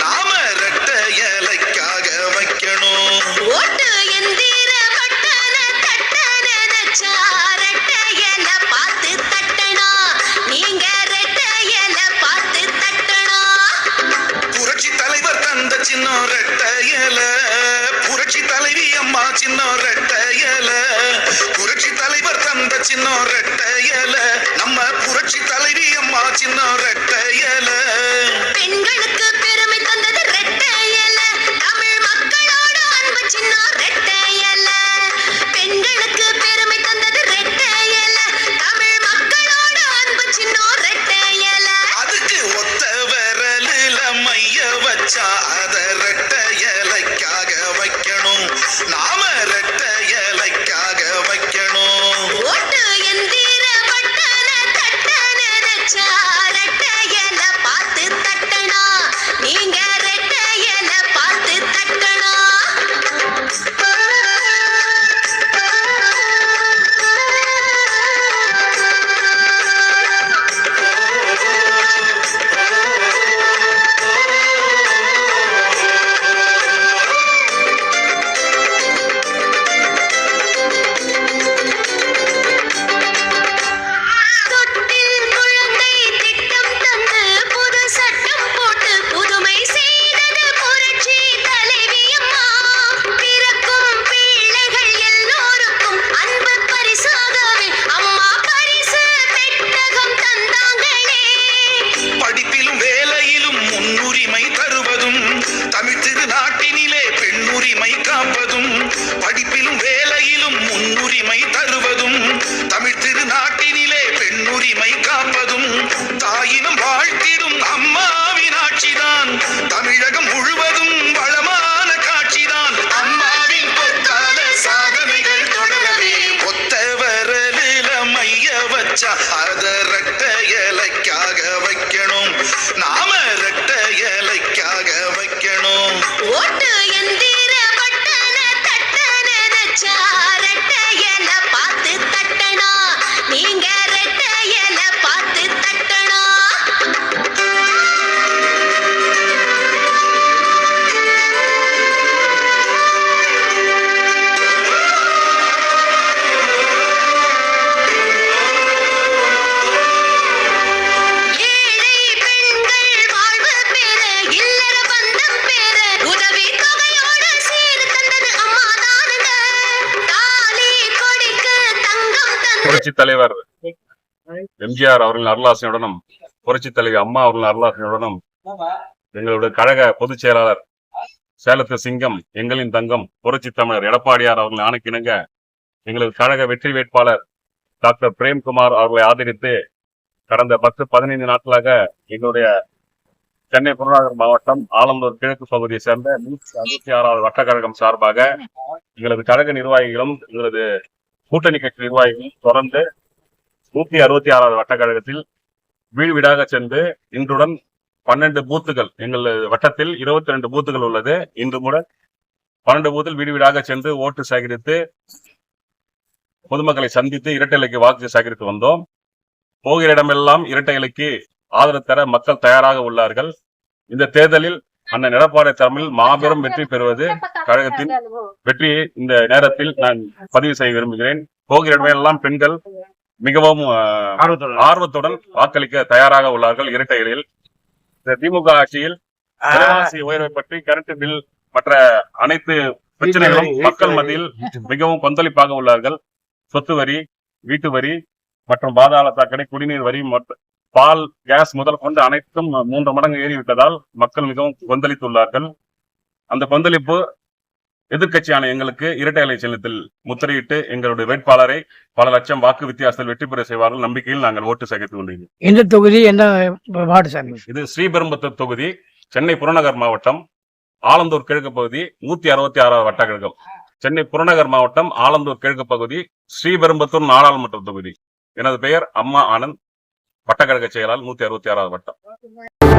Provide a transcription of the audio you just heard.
நாம ரெட்ட இலைக்காக வைக்கணும். ஓட்டு எந்திர பட்டன தட்டன நச்சா ரெட்ட பார்த்து தட்டனா நீங்க ரெட்ட இல பார்த்து தட்டனா புரட்சி தலைவர் தந்த சின்னம் ரட்ட இல. புரட்சி தலைவி அம்மா சின்னம் ரட்ட இல. புரட்சி தலைவர் தந்த சின்னம் ரெட்ட புரட்சி தலைவர் எம்ஜிஆர் அவர்களின் அருளாசனையுடனும் புரட்சி தலைவி அம்மா அவர்களின் அருளாசனையுடனும் எங்களுடைய கழக பொதுச் செயலாளர் சேலத்து சிங்கம் எங்களின் தங்கம் புரட்சி தமிழர் எடப்பாடியார் அவர்களின் ஆணைக்கிணங்க எங்களது கழக வெற்றி வேட்பாளர் டாக்டர் பிரேம்குமார் அவர்களை ஆதரித்து கடந்த பத்து பதினைந்து நாட்களாக எங்களுடைய சென்னை புறநகர் மாவட்டம் ஆலந்தூர் கிழக்கு பகுதியை சேர்ந்த நூற்றி அறுபத்தி ஆறாவது வட்டக்கழகம் சார்பாக எங்களது கழக நிர்வாகிகளும் எங்களது கூட்டணி கட்சி நிர்வாகிகள் தொடர்ந்து நூத்தி அறுபத்தி ஆறாவது வட்டக்கழகத்தில் வீடு வீடாக சென்று இன்றுடன் பன்னெண்டு பூத்துகள் எங்கள் வட்டத்தில் இருபத்தி ரெண்டு பூத்துகள் உள்ளது. இன்று கூட பன்னெண்டு பூத்தில் வீடு வீடாக சென்று ஓட்டு சேகரித்து பொதுமக்களை சந்தித்து இரட்டை இலைக்கு வாக்கு சேகரித்து வந்தோம். போகிற இடமெல்லாம் இரட்டை இலைக்கு ஆதரவு தர மக்கள் தயாராக உள்ளார்கள். இந்த தேர்தலில் அண்ணன் எடப்பாடி தலைமையில் மாபெரும் வெற்றி பெறுவது கழகத்தின் வெற்றியை இந்த நேரத்தில் நான் பதிவு செய்ய விரும்புகிறேன். போகிற இடமெல்லாம் பெண்கள் மிகவும் ஆர்வத்துடன். வாக்களிக்க தயாராக உள்ளார்கள் இரட்டை இலையில் இந்த திமுக ஆட்சியில் உயர்வை பற்றி கரண்ட் பில் மற்ற அனைத்து பிரச்சனைகளும் மக்கள் மத்தியில் மிகவும் கொந்தளிப்பாக உள்ளார்கள். சொத்து வரி வீட்டு வரி மற்றும் பாதாள சாக்கடை குடிநீர் வரி மற்றும் பால் கேஸ் முதல் கொண்டு அனைத்தும் மூன்று மடங்கு ஏறிவிட்டதால் மக்கள் மிகவும் கொந்தளித்துள்ளார்கள். அந்த கொந்தளிப்பு எதிர்க்கட்சியான எங்களுக்கு இரட்டை இலை சின்னத்தில் முத்திரையிட்டு எங்களுடைய வேட்பாளரை பல லட்சம் வாக்கு வித்தியாசத்தில் வெற்றி பெற செய்வார்கள் நம்பிக்கையில் நாங்கள் ஓட்டு சேகரித்து கொண்டிருக்கிறோம். எந்த தொகுதி எந்த வார்டு சாமி இது ஸ்ரீபெரும்புத்தூர் தொகுதி சென்னை புறநகர் மாவட்டம் ஆலந்தூர் கிழக்கு பகுதி நூத்தி அறுபத்தி ஆறாவது வட்டக்கழகம் சென்னை புறநகர் மாவட்டம் ஆலந்தூர் கிழக்கு பகுதி ஸ்ரீபெரும்புத்தூர் நாடாளுமன்ற தொகுதி. எனது பெயர் அம்மா ஆனந்த். வட்டக்கழக செயலாளர் நூத்தி அறுபத்தி ஆறாவது வட்டம்.